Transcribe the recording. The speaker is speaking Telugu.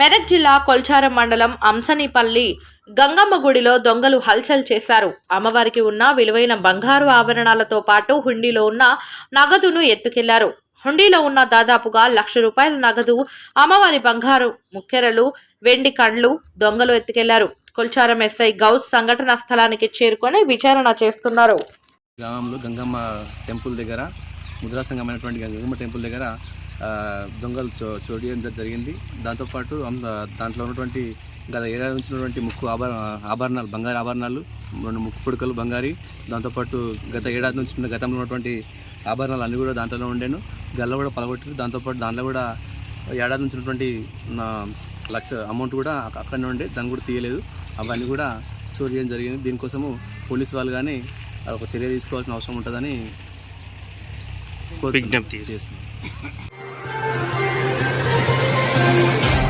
మెదక్ జిల్లా కొల్చారం మండలం అంసనిపల్లి గంగమ్మ గుడిలో దొంగలు హల్చల్ చేశారు. అమ్మవారికి ఉన్న విలువైన బంగారు ఆభరణాలతో పాటు హుండీలో ఉన్న నగదును ఎత్తుకెళ్ళారు. హుండీలో ఉన్న దాదాపుగా లక్ష రూపాయల నగదు అమ్మవారి బంగారు ముక్కెరలు వెండి కండ్లు దొంగలు ఎత్తుకెళ్ళారు. కొల్చారం ఎస్ఐ గౌస్ సంఘటన స్థలానికి చేరుకొని విచారణ చేస్తున్నారు. గ్రామంలో గంగమ్మ టెంపుల్ దగ్గర ముద్రాసంగమైనటువంటి గంగమ్మ టెంపుల్ దగ్గర దొంగలు చో చోటియడం జరిగింది. దాంతోపాటు దాంట్లో ఉన్నటువంటి గత ఏడాది నుంచి ఉన్నటువంటి ముక్కు ఆభర ఆభరణాలు బంగారు ఆభరణాలు రెండు ముక్కు పుడకలు బంగారి దాంతోపాటు గత ఏడాది నుంచి ఉన్న గతంలో ఉన్నటువంటి ఆభరణాలు అన్నీ కూడా దాంట్లోనే ఉండేను. గల్ల కూడా పలగొట్టారు. దాంతోపాటు దాంట్లో కూడా ఏడాది నుంచి ఉన్నటువంటి లక్ష అమౌంట్ కూడా అక్క- అక్కడనే ఉండే. దాన్ని కూడా తీయలేదు. అవన్నీ కూడా చోరీ చేయడం జరిగింది. దీనికోసము పోలీసు వాళ్ళు కానీ ఒక చర్య తీసుకోవాల్సిన అవసరం ఉంటుందని విజ్ఞప్తి. Música